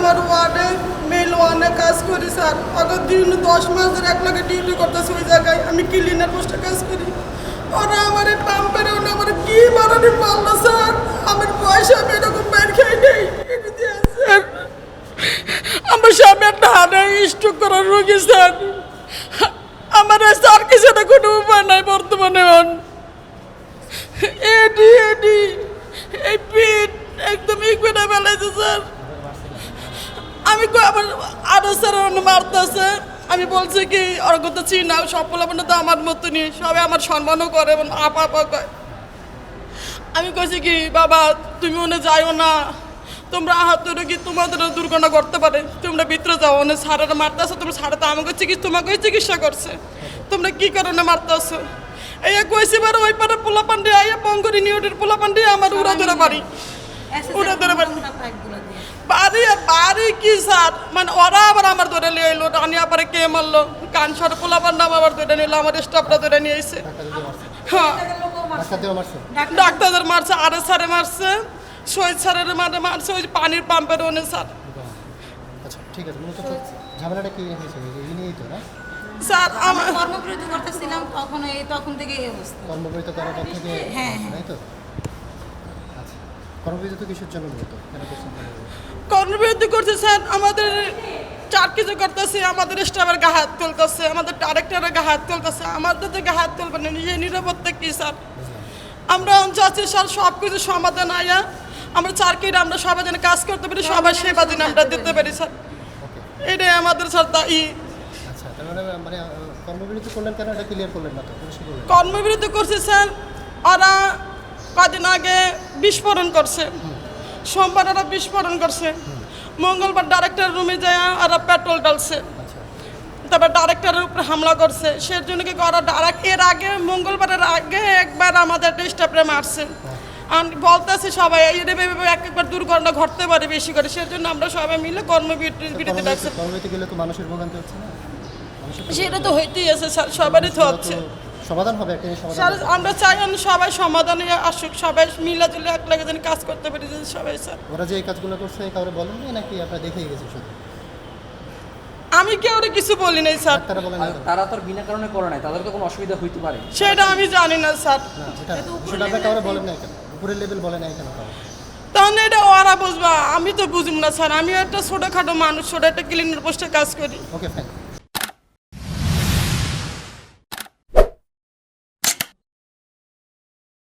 Number ওয়ার্ডে mail ওয়ানে কাজ করি, স্যার। আগের দিন দশ মাস ধরে এক লাখে ডিউটি করতেছি ওই জায়গায়। আমি ক্লিনার পোস্টে কাজ করি। ওরা আমার পাম্পের ওরা আমার কি মারানি মারলো স্যার? আমার পয়সা আমি এরকম বের খাই নেই। স্যার, আমার স্বামী একটা হার্টে স্ট্রোক করার রোগী, স্যার। আমার স্যার কিছু না কোনো উপায় নাই বর্তমানে এডি এডি এই পিঠ একদম ইকুইটা ফেলাইছে, স্যার। আমি আমার আরও স্যার মারতেছে আমি বলছি কি ওর কথা চিনা সব পোলাপনে তো আমার মতনই সবাই আমার সম্মানও করে এবং আপা আপা কয় আমি কইছি কি বাবা তুমি ওনে যাইও না। তোমরা আহত রোগী তোমাদের দুর্ঘটনা করতে পারে। তোমরা ভিতরে যাও ওনে সারের মারতেছো তোমরা সারে তো আমাকে চিকিৎসা তোমাকেই চিকিৎসা করছে। তোমরা কি কারণে মারতেছো? এই কইছি বার ওই পারে পোলা পান্ডে আইয়া পঙ্গরি নিউটির পোলা পান্ডে আমার উড়া ধরে বাড়ি। উড়া ধরে বাড়ি। বাড়ি বাড়ি কি স্যার? মানে ওরা আবার আমার ধরে নিয়ে এলো রানিয়া পরে কে মারলো? কানসার পোলা পান্ডা আবার ধরে নিলো আমার স্টাফরা ধরে নিয়ে এসে হ্যাঁ। ডাক্তারদের মারছে আরে স্যারে মারছে শহীদ স্যারের মারে মারছে ওই পানির পাম্পের ওনে স্যার। আচ্ছা ঠিক আছে মূলত ঝামেলাটা কি হয়েছে? এই নিয়েই তো না? স্যার আমার কর্মবিরতি করতেছিলাম তখন এই তখন থেকে এই অবস্থা। কর্মবিরত করার পর থেকে হ্যাঁ, হ্যাঁ। তাই তো? কর্মবিরত কিসের জন্য মূলত কর্মবিরতি? করছে স্যার আমাদের চার কিছু করতেছে আমাদের স্টাফের গা হাত তুলতেছে আমাদের ডাইরেক্টরের গা হাত তুলতেছে আমাদের তো গা হাত তুলবে না নিজে নিরাপত্তা কি স্যার? আমরা চাচ্ছি স্যার সব কিছু সমাধান আয়া আমরা চারকির আমরা সবাই যেন কাজ করতে পারি সবাই সেবা দিন আমরা দিতে পারি স্যার। এটাই আমাদের স্যার দায়ী আচ্ছা মানে কর্মবিরতি করলেন কেন? এটা ক্লিয়ার করলেন না তো কর্মবিরতি করছে স্যার ওরা কদিন আগে বিস্ফোরণ করছে। সোমবার ওরা বিস্ফোরণ করছে। মঙ্গলবার ডাইরেক্টর রুমে যায় ওরা পেট্রোল ডালছে তারপর ডাইরেক্টরের উপরে হামলা করছে। সেই জন্য কি ওরা ডাইরেক্ট এর আগে মঙ্গলবারের আগে একবার আমাদের স্টাফরে মারছে আমি বলতেছি সবাই এইভাবে এক একবার দুর্ঘটনা ঘটতে পারে বেশি করে। সেজন্য আমরা সবাই মিলে কর্মবিরতি বিরতি ডাকছে কর্মবিরতি কর্মবিরতি গেলে তো মানুষের ভোগান্তি হচ্ছে না? সেটা তো হইতেই আছে স্যার সবারই তো হচ্ছে। সমাধান হবে একটা সমাধান স্যার আমরা চাই আমি সবাই সমাধানে আসুক সবাই মিলাজুলে এক লাগে যেন কাজ করতে পারি যেন সবাই স্যার। ওরা যে এই কাজগুলো করছে কাউরে বলেননি নাকি? আপনারা দেখেই গেছে শুধু। আমি কেউ কিছু বলি নাই স্যার? বলেন তারা তো বিনা কারণে করে নাই তাদের তো কোনো অসুবিধা হইতে পারে। সেটা আমি জানি না স্যার। সেটা কাউরে বলেন না কেন? উপরের লেভেল বলে নাই কেন তাহলে এটা ওরা বুঝবা আমি তো বুঝুম না স্যার। আমি একটা ছোটোখাটো মানুষ ছোটো একটা ক্লিনার পোস্টে কাজ করি। Okay fine